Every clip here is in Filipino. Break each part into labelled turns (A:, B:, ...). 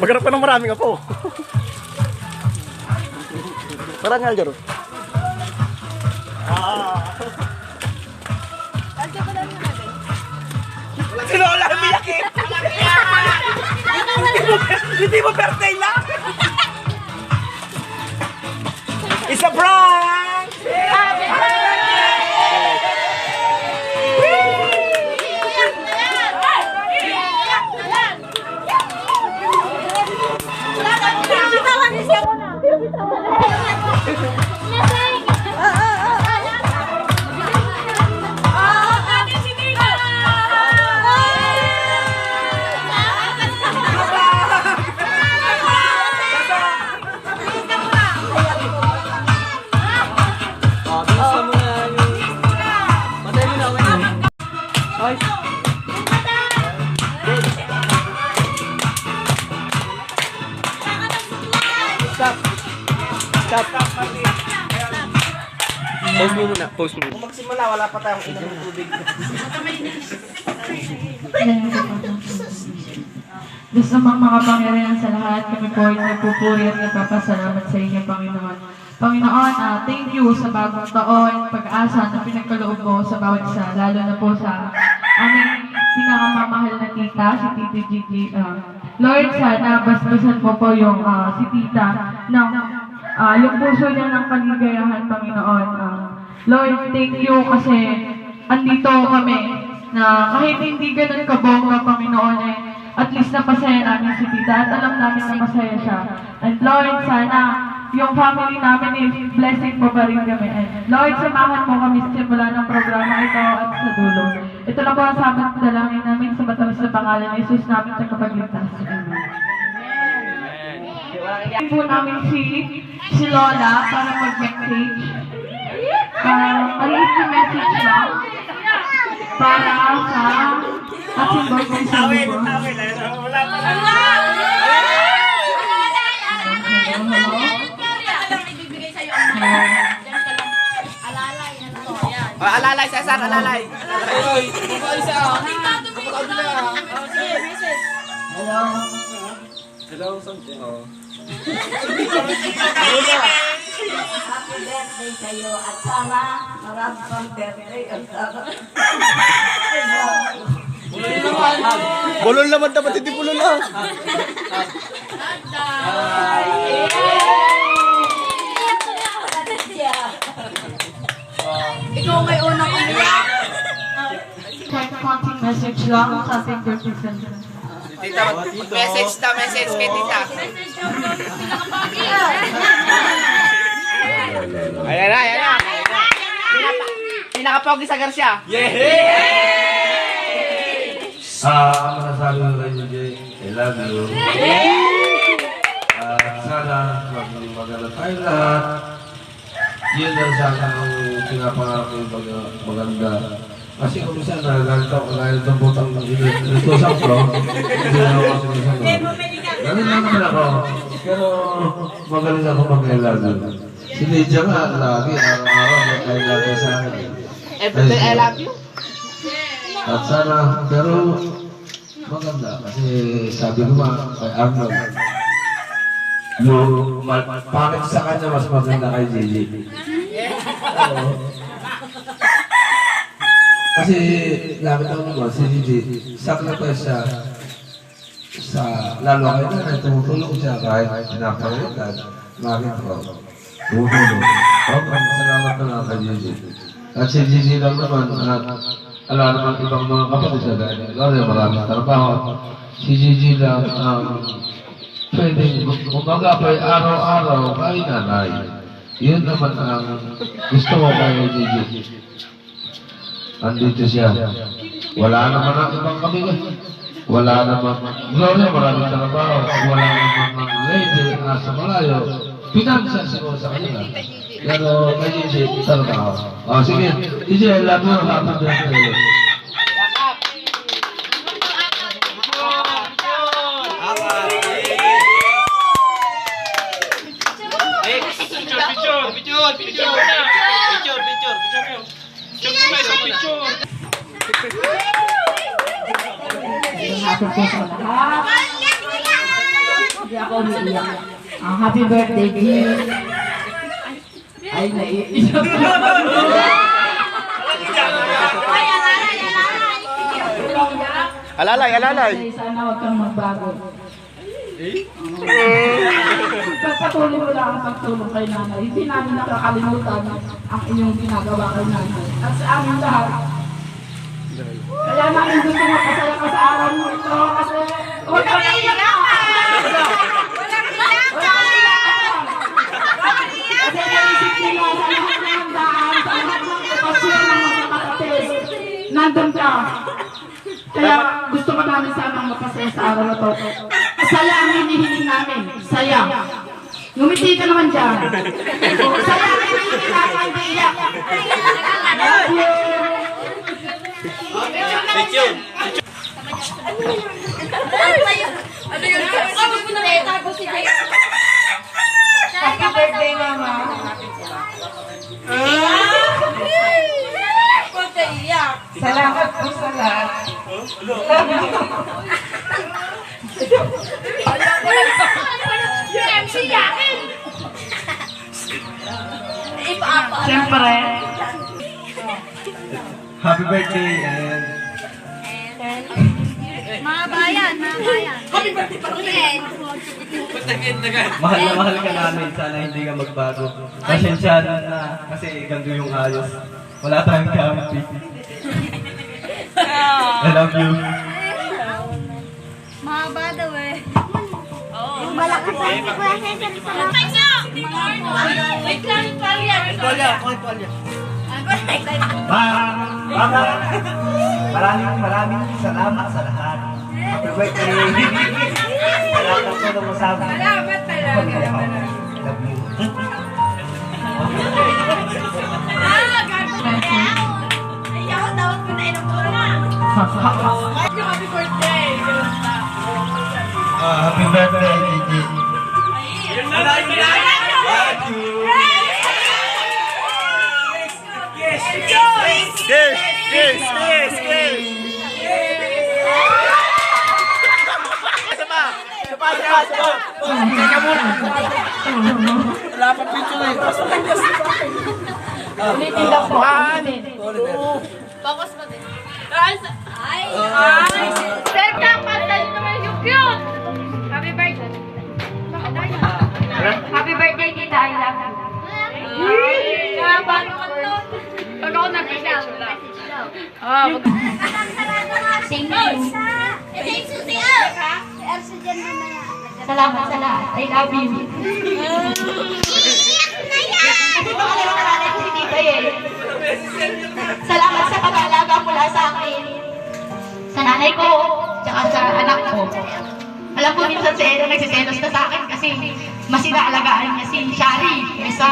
A: Maghanap ka ng maraming apo. Parang nga, Jaro.
B: Sino wala umiyak eh? Hindi mo, hindi mo birthday lang? It's a prank! Pa tayong inom ng tubig.
C: Gusto mong makapangyarihan sa lahat, kami po ay nagpupuri at nagpapasalamat sa inyo, Panginoon. Panginoon, ah, thank you sa bagong taon, pag-asa na pinagkaloob mo sa bawat isa, lalo na po sa aming pinakamamahal na tita, si Tita Gigi. Ah, Lord, sana basbasan mo po yung ah, si tita ng ah, yung puso niya ng kaligayahan, Panginoon. Ah, Lord, thank you kasi andito kami na kahit hindi ganun kabongga, Panginoon, eh, at least napasaya namin si tita at alam namin na masaya siya. And Lord, sana yung family namin is blessing mo pa rin kami. And Lord, samahan mo kami simula ng programa ito at sa dulo. Ito na po ang sabat dalangin namin sa matalas na pangalan ni Jesus namin sa kapagligtas. Amen. Amen. po namin si, si Lola para mag-message. Para maliit na message lang para sa ating birthday sa
B: Tawid,
C: Lubos.
B: tawid. Wala pa. Oh, alalay, Cesar, alalay.
D: Happy birthday sa'yo at sana marami pang birthday at sana
A: Bulol naman dapat, hindi bulol lang.
D: Ikaw may unang umiyak.
C: Konting message lang sa ating celebration.
B: Tita, message na message kay tita. Ayan na, ayan na. Pinapa- Pinakapogi sa Garcia.
E: Ah, ang masasabi ko kay JJ, I love you. At sana maging maganda tayo lahat. Yun ang sana ang pinapangarap ko yung mag- maganda. Kasi kung minsan nagalit ako dahil itong butang inutusan ko, hindi na ako sinasagot. Ganun naman ako. Pero magaling ako mag-I love you. Si Lydia nga, lagi, araw-araw, I love you sa akin.
B: Everyday I love you.
E: At sana, pero maganda kasi sabi ko nga kay Arnold, yung pangit sa kanya mas maganda kay. Oo. Kasi nakita ko naman si JJ, sacrifice siya sa lalo kay nanay, tumutulong siya kahit pinapangalitan, makita ko. Tumutulong. Okay, salamat na lang kay JJ. At si JJ lang naman, at ala naman ibang mga kapatid sa dahil. Lalo maraming trabaho. Si JJ lang ang pwede, kumbaga pa araw-araw kay nanay. Yun naman ang gusto ko kay JJ. Andito siya. Wala naman ang ibang kami. Wala naman. Gloria, maraming trabaho. Wala naman ang lady nasa malayo. Pinag-share siguro sa kanila. Pero kay Gigi, talaga ako. Oh, sige. Gigi, love you. Happy birthday.
D: Happy po sa lahat. Hindi ako umiiyak. Ang happy birthday, G. Ay, naiiyak.
A: Alalay, alalay.
D: Ay, sana huwag kang magbago. Pagpatuloy mo lang ang pagtulong kay nanay. Hindi namin nakakalimutan ang inyong ginagawa kay nanay. At sa amin lahat. Kaya namin gusto magpasaya ka sa araw mo ito kasi huwag kang naiiyak. Kasi naisip nila sa lahat ng daan, sa lahat ng okasyon ng mga kapatid, nandun ka. Kaya gusto ko namin sanang mapasaya sa araw na to. Saya ang hinihiling namin. Saya. Ngumiti ka naman dyan. Saya ang hinihiling namin. Hindi iyak. Love you.
F: Ano yun? Ano mo na may tago si Jay?
D: Happy birthday, Mama.
F: Huwag ka iyak.
D: Salamat po sa lahat.
F: Yung MC yakin.
D: Siyempre.
A: Happy birthday and
F: Mga bayan, mga bayan. Happy birthday pa rin.
G: Mahal na mahal ka namin, sana hindi ka magbago. Pasensya na na, kasi ganito yung ayos. Wala tayong kampi. I love you.
F: Mahaba daw eh. Yung malakas ang si Kuya Cesar sa mga... Kanya! Wait lang, Tuwalya. Tuwalya, tuwalya.
G: Mama, maraming maraming salamat sa lahat. Happy birthday. Salamat po ng masama.
F: Salamat talaga.
G: Love you.
F: Ah, Ayaw, tawag ko na ko na. Happy birthday.
G: Ah, happy birthday, Gigi.
A: kiss, kiss. Isa pa, isa pa, isa pa, isa pa. Teka muna. Wala pa picture eh.
D: Ulitin lang po.
F: Focus mo din. Ay! Ay! Set na! Pantal naman yung cute! Happy birthday!
H: Happy birthday, Tita. I love you.
F: Ay! Paano ka to? Pag ako nag-message lang. Ah,
H: Thank you.
F: Ito yung susi ah! Si Erso dyan mamaya.
H: Salamat sa lahat. I love you. Salamat sa pag-aalaga mula sa akin. Sa nanay ko, tsaka sa anak ko. Alam ko minsan si Ero nagsiselos na sa akin kasi mas inaalagaan niya si Shari kaysa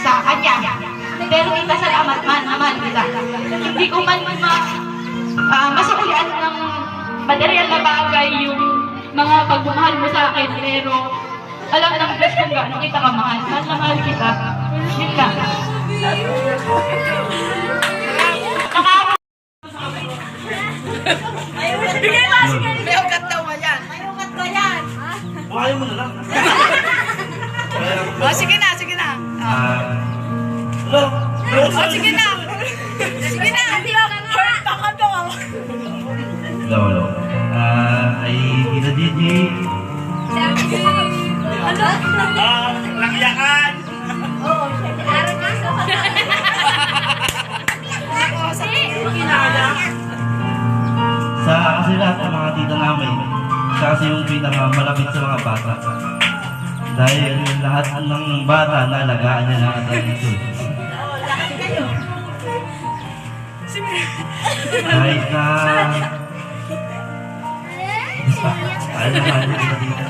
H: sa kanya. Pero tita, salamat man naman kita. Hindi ko man ma, uh, masuklian ng material na bagay yung mga pagmamahal mo sa akin, pero alam ng Diyos kung gaano kita kamahal. Mahal na mahal kita. Yun lang. Nakaka-
F: May ugat daw ba yan? May ugat ba yan?
G: Buhayin mo na lang.
F: O, sige na, sige na. O, sige na.
G: lahat ng mga tita namin, kasi yung pinakamalapit sa mga bata. Dahil lahat ng bata nalagaan niya ng atrito. Kahit na... Ayaw na kayo na tita.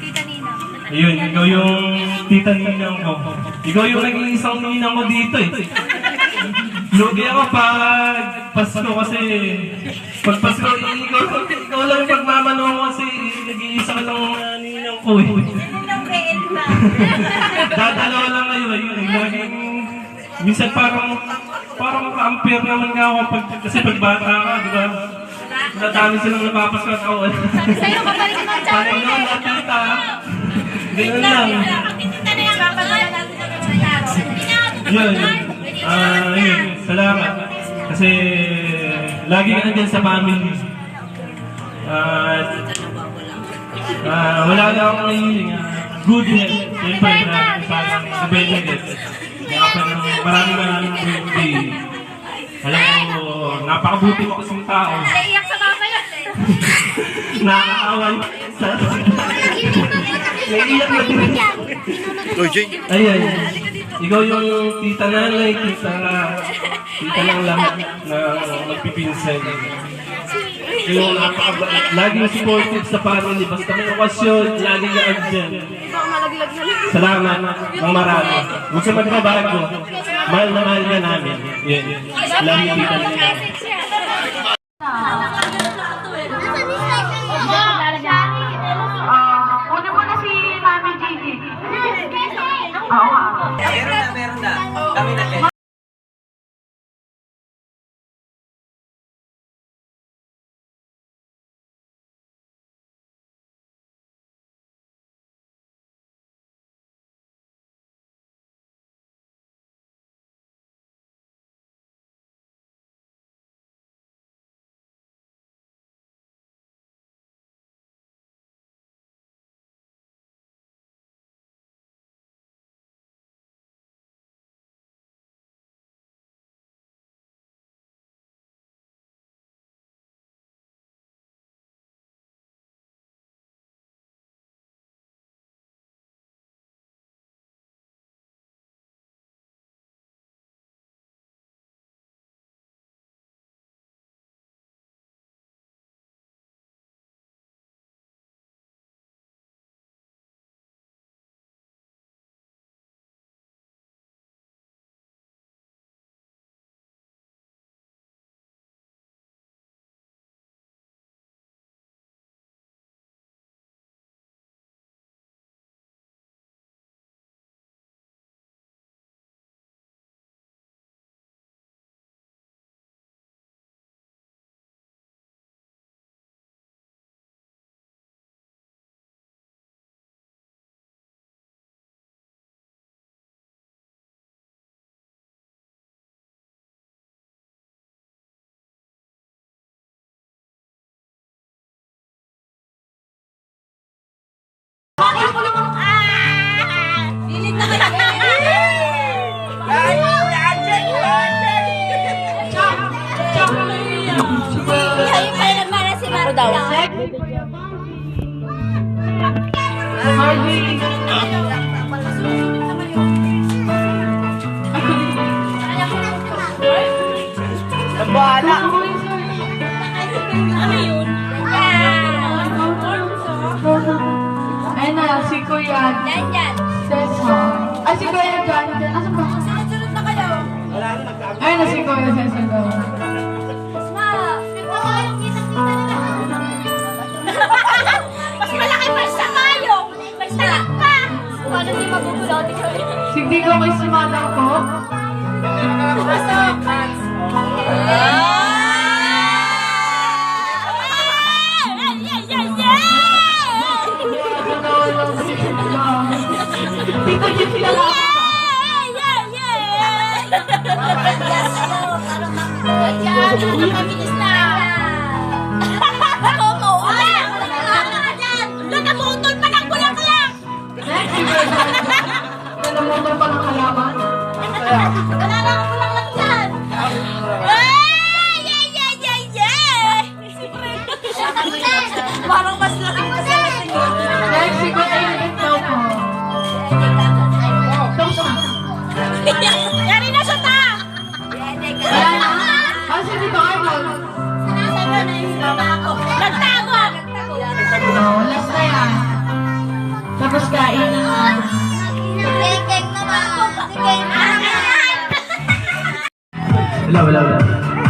I: Tita Nina. Ayun, ikaw yung tita ninang ko. Ikaw yung naging isang ninang ko dito eh. Lugi ako pag Pasko kasi pag Pasko, ikaw, ikaw lang pagmamano ko kasi nag-iisa ka lang uh, ninang ko eh. Dadalawa lang kayo eh. Laging, minsan parang, parang ka-ampere naman nga ako pag, kasi pag bata ka, di ba? Nadami silang napapasko at ako.
F: Sa'yo ka balik ng
I: Parang ano, nakita. Ganun lang. Yun. Ah, yun. Salamat. Kasi lagi ka nandyan sa family. At ah, wala na akong nahihiling. ah, Good health. Siyempre, na sa benefit. Kaya pa ng maraming maraming birthday. Alam ko, napakabuti mo kasing tao.
F: Naiyak sa mama yun.
I: Nakakaawa sa... Naiiyak na din. Ayan. Ikaw yung tita nanay, tita, tita ng lahat na magpipinsan. Yung napaka, laging supportive sa family. Basta may okasyon, lagi ka andyan. Salamat ng marami. Huwag sa magbabago. Mahal na mahal ka namin. Yan. Love you, tita nanay.
C: Na, Kuya
F: Yan, yan.
C: Cesar. Ay, si Kuya John. Asan ba?
F: Sunod-sunod na kayo.
C: Ayun na si Kuya Cesar daw.
F: Ma, nagpapayong kitang-kita nila. Mas malaki pa sa tayo. Magsalak pa. Paano di kami?
C: Sige ko kay si Madam ko. Tapos kain ng.
D: Wala, wala, wala.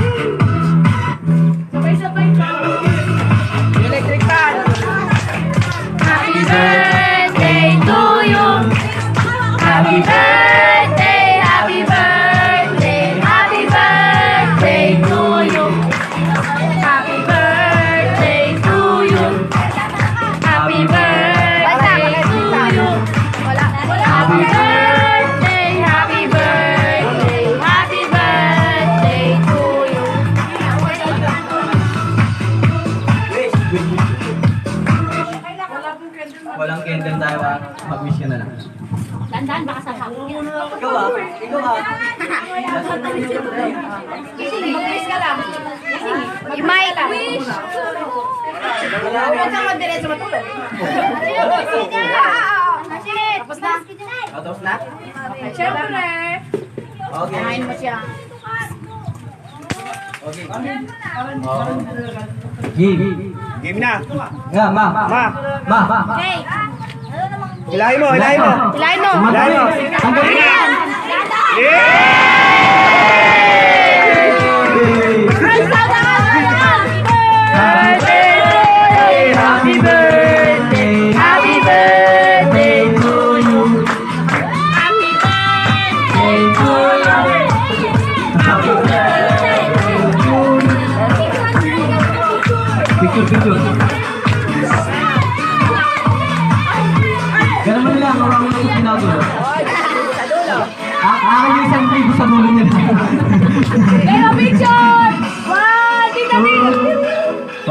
J: Ah. Mag-wish ka lang.
B: You might wish. Huwag kang madiretso matulog. Tapos na.
J: Tapos na?
B: Siyempre.
J: Okay.
B: Kain mo siya.
J: Okay.
A: Game. Game na.
K: Nga, ma.
A: Ma.
K: Ma.
B: Okay.
A: Hilahin mo, hilahin mo.
B: Hilahin mo.
A: Hilahin mo.
B: Ang galing. Happy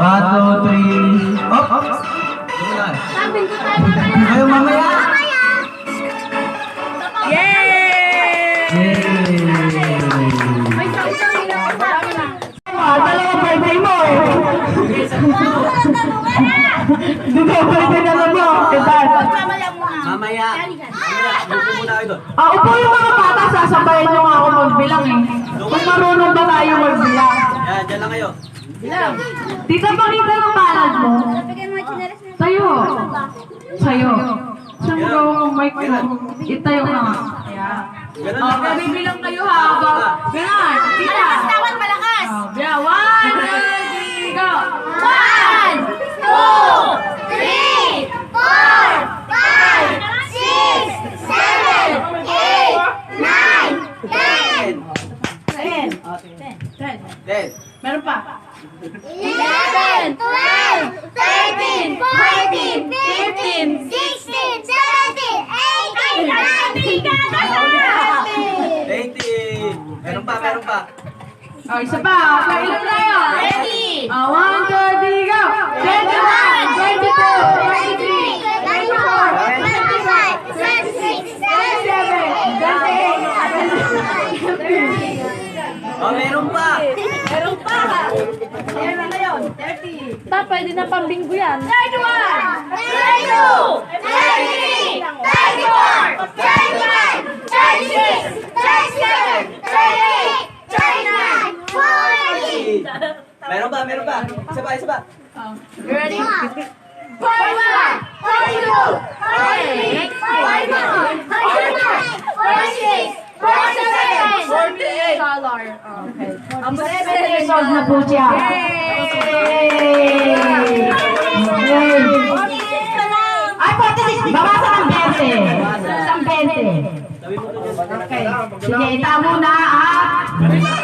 B: One,
K: two, three. Up, up. Ayaw mamaya.
B: Yay!
K: Yay!
C: Ah, dalawa birthday mo eh. Di ba birthday na lang mo? Kitan.
B: Mamaya.
C: Ah, upo yung mga bata, sasabayan nyo nga ako magbilang eh. Kung marunong ba tayo magbilang?
J: Yan, dyan lang kayo.
C: Tita, pakita ng palad mo. Tayo. Sa'yo. Saan mo gawin ang mic mo? Itayo ka nga. Oh,
J: lang.
C: bibilang kayo ha. Ganun. Tita.
B: Tawan malakas!
C: Yeah, one, two, three, go.
B: One, two, three, four, five, six, seven, eight, nine, ten,
C: Ten. Ten.
J: Ten.
C: Meron pa.
B: Eleven, twelve, thirteen, fourteen, fifteen, sixteen, seventeen, eighteen, nineteen,
J: Twenty. Meron pa, meron pa.
C: Oh, isa pa. Kailan tayo?
B: Ready?
C: Ah, one, two, three, go. Twenty-one, twenty-two, twenty-three,
B: Twenty-four, twenty-five, twenty-six, twenty-seven,
J: Oh, meron pa.
B: Meron pa! Meron na ngayon, 30. Pa, pwede na pambinggo yan. 31! 32! 33! 34! 35! 36! 37! 38! 39! 40!
J: Meron pa, meron pa. Isa pa, isa pa.
B: Ready? 41! 42! 43! 44! 45! 46! 47! 48! Color. Okay. Ang 7 years old
C: na po siya. Yay! Okay. Sige, ita muna at...